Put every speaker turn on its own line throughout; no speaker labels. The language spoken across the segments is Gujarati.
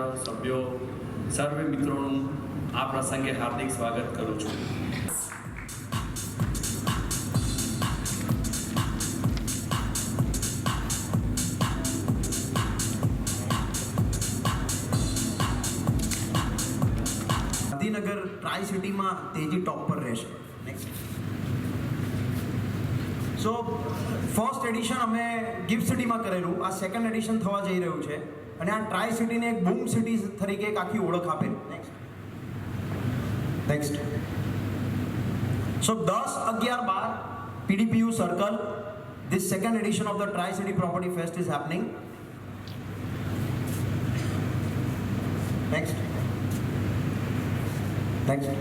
પરિવારના સભ્યો, સર્વે મિત્રોનું આ પ્રસંગે હાર્દિક સ્વાગત કરું છું.
ગાંધીનગર ટ્રાય સિટીમાં તેજી ટોપ પર રહેશે. સો ફર્સ્ટ એડિશન અમે ગિફ્ટ સિટીમાં કરેલું. આ સેકન્ડ એડિશન થવા જઈ રહ્યું છે. અને આ ટ્રાય સિટીને એક બૂમ સિટી તરીકે એક આખી ઓળખ આપે. નેક્સ્ટ સો દસ અગિયાર બાર PDPU circle this second edition of the tri city property fest is happening next next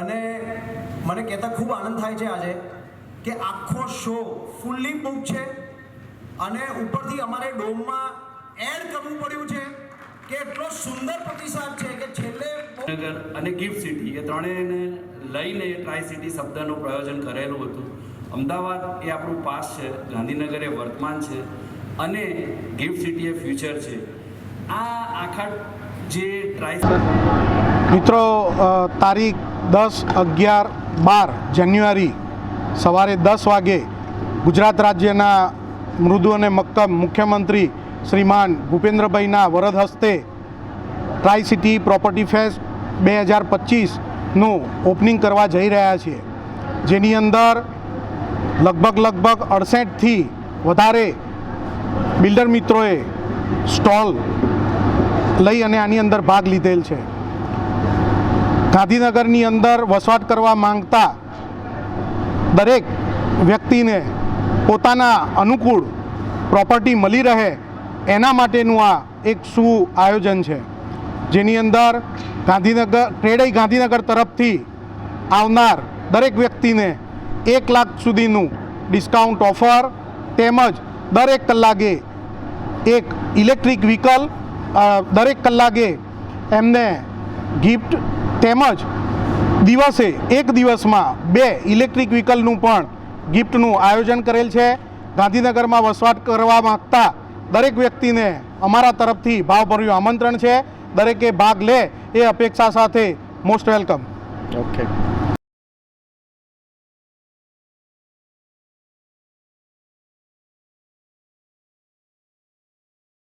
અને મને કહેતા ખૂબ આનંદ થાય છે આજે કે આખો શો ફૂલ્લી બુક છે. અને ઉપરથી અમારે ડોમમાં એડ કરવું પડ્યું છે કે એટલો સુંદર પ્રતિસાદ છે કે છેલ્લે
નગર અને ગિફ્ટ સિટી એ ત્રણેયને લઈને ટ્રાય સિટી શબ્દનું પ્રયોજન કરેલું હતું. અમદાવાદ એ આપણું પાસ છે ગાંધીનગર એ વર્તમાન છે અને ગિફ્ટ સિટી એ ફ્યુચર છે. આ આખા જે ટ્રાય
મિત્રો તારીખ દસ અગિયાર બાર જાન્યુઆરી સવારે દસ વાગે ગુજરાત રાજ્યના મૃદુ અને મક્કમ મુખ્યમંત્રી શ્રીમાન ભૂપેન્દ્રભાઈના વરદ હસ્તે ટ્રાય સિટી પ્રોપર્ટી ફેસ્ટ બે હજાર પચીસનું ઓપનિંગ કરવા જઈ રહ્યા છીએ. જેની અંદર લગભગ લગભગ અડસઠથી વધારે બિલ્ડર મિત્રોએ સ્ટોલ લઈ અને આની અંદર ભાગ લીધેલ છે. ગાંધીનગરની અંદર વસવાટ કરવા માંગતા દરેક વ્યક્તિને પોતાના અનુકૂળ પ્રોપર્ટી મળી રહે એના માટેનું આ એક શું આયોજન છે? જેની અંદર ગાંધીનગર ટ્રેડઈ ગાંધીનગર તરફથી આવનાર દરેક વ્યક્તિને એક લાખ સુધીનું ડિસ્કાઉન્ટ ઓફર તેમજ દરેક કલાકે એક ઇલેક્ટ્રિક વ્હીકલ દરેક કલાકે એમને ગિફ્ટ તેમજ દિવસે એક દિવસમાં બે ઇલેક્ટ્રિક વ્હીકલનું પણ ગિફ્ટનું આયોજન કરેલ છે. ગાંધીનગરમાં વસવાટ કરવા માગતા દરેક વ્યક્તિને અમારા તરફથી ભાવભર્યું આમંત્રણ છે. દરેકે ભાગ લે એ અપેક્ષા સાથે મોસ્ટ વેલકમ.
ઓકે